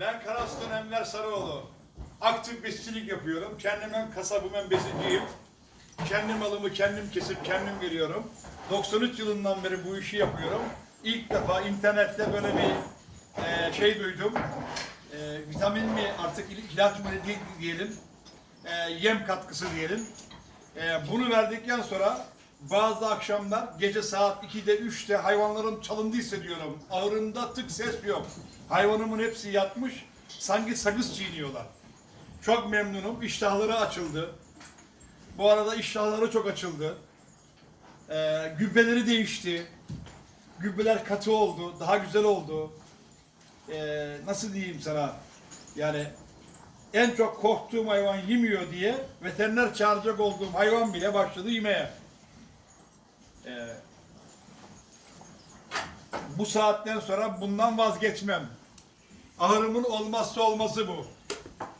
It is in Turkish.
Ben Karaslan Enver Sarıoğlu. Aktif besicilik yapıyorum. Kendim hem kasabım hem besiciyim. Kendi malımı kendim kesip kendim veriyorum. 93 yılından beri bu işi yapıyorum. İlk defa internette böyle bir e, şey duydum. E, vitamin mi artık il- ilaç mı diye- diyelim. E, yem katkısı diyelim. E, bunu verdikten sonra bazı akşamlar gece saat 2'de 3'te hayvanlarım çalındı hissediyorum. Ağrımda tık ses yok. Hayvanımın hepsi yatmış. Sanki sakız çiğniyorlar. Çok memnunum. İştahları açıldı. Bu arada iştahları çok açıldı. Ee, gübreleri değişti. Gübreler katı oldu. Daha güzel oldu. Ee, nasıl diyeyim sana? Yani en çok korktuğum hayvan yemiyor diye veteriner çağıracak olduğum hayvan bile başladı yemeye. Ee, bu saatten sonra bundan vazgeçmem. Ahırımın olmazsa olmazı bu.